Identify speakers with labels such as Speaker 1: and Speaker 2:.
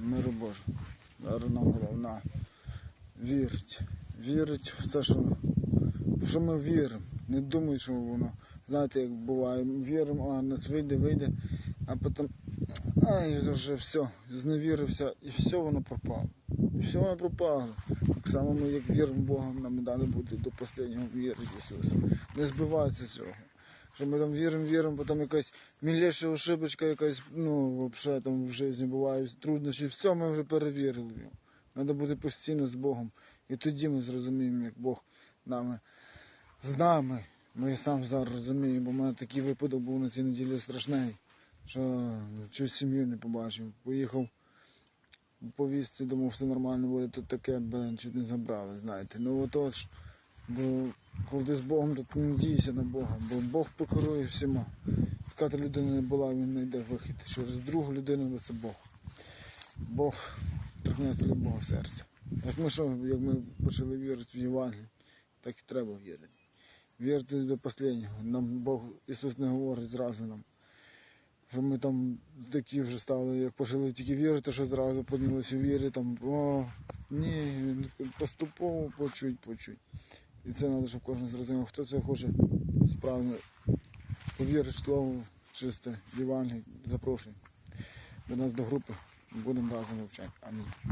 Speaker 1: миру Божого. Зараз нам головне вірить. Вірить в те, що, що ми віримо. Не думай, що воно. Знаєте, як буває, віримо, а нас вийде, вийде, а потім ай, вже все, зневірився, і все воно пропало. І все воно пропало. Так само ми, як віримо в Бога, нам дали бути до останнього вірити в Ісуса. Не збиватися цього. Що ми там віримо, віримо, потім якась міліша ошибочка, якась, ну, взагалі там в житті бувають труднощі, все ми вже перевірили. Треба бути постійно з Богом. І тоді ми зрозуміємо, як Бог нами з нами. Ми сам зараз розуміємо, бо в мене такий випадок був на цій неділі страшний, що чуть сім'ю не побачив. Поїхав по вісці, думав, все нормально буде, тут таке, блин, чуть не забрали, знаєте. Ну отож, бо коли з Богом, то не дійся на Бога, бо Бог покерує всіма. Яка ти людина не була, він знайде вихід. Через другу людину це Бог. Бог торкнеться любого серця. Як ми що, як ми почали вірити в Євангелію, так і треба вірити. Вірити до останнього. Нам Бог Ісус не говорить зразу нам. Що ми там такі вже стали, як почали тільки вірити, що зразу піднялися у вірі, там, о, ні, поступово по чуть, по чуть. І це треба, щоб кожен зрозумів, хто це хоче справді повірити слово чисте, Євангеліє, запрошуй до нас до групи, будемо разом вивчати. Амінь.